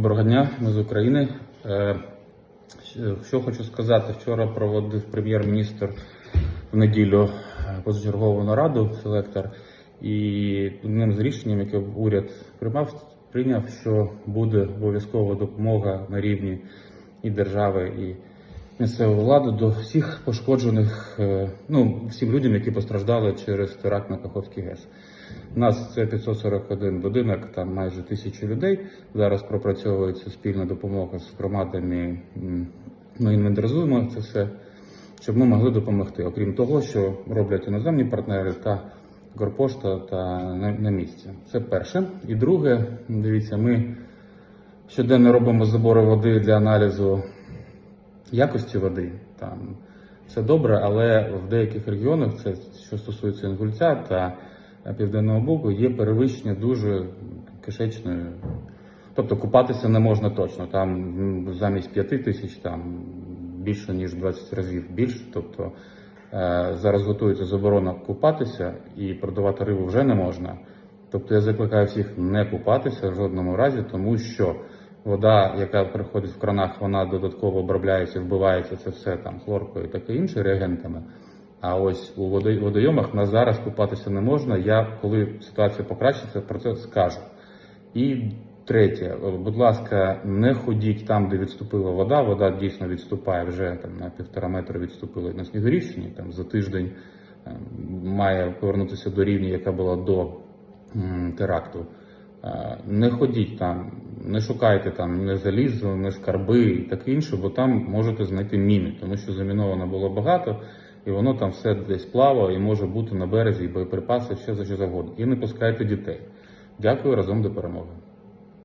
Доброго дня, ми з України. Е, Що хочу сказати, вчора проводив прем'єр-міністр в неділю е, позачергову нараду селектор, і одним з рішенням, яке уряд приймав, прийняв, що буде обов'язкова допомога на рівні і держави, і місцевої влади до всіх пошкоджених, е, ну всім людям, які постраждали через теракт на Каховський ГЕС. У нас це 541 будинок, там майже тисячу людей. Зараз пропрацьовується спільна допомога з громадами. Ми інвентаризуємо це все, щоб ми могли допомогти. Окрім того, що роблять іноземні партнери та Горпошта та на місці. Це перше. І друге, дивіться, ми щоденно робимо забори води для аналізу якості води. Там це добре, але в деяких регіонах, це що стосується Інгульця та Південного Бугу, є перевищення дуже кишечної. Тобто купатися не можна точно. Там замість 5 тисяч там більше ніж 20 разів більше. Тобто е, зараз готується заборона купатися і продавати рибу вже не можна. Тобто я закликаю всіх не купатися в жодному разі, тому що вода, яка приходить в кранах, вона додатково обробляється, вбивається це все там хлоркою і таке інше реагентами. А ось у водойомах на зараз купатися не можна. Я коли ситуація покращиться, про це скажу. І третє, будь ласка, не ходіть там, де відступила вода. Вода дійсно відступає вже там на півтора метра відступили на Снігурівщині. Там за тиждень е, має повернутися до рівня, яка була до теракту. Е, Не ходіть там, не шукайте там не залізо, не скарби і таке інше, бо там можете знайти міни, тому що заміновано було багато, і воно там все десь плаває і може бути на березі і боєприпаси, все за що завгодно. І не пускайте дітей. Дякую разом до перемоги.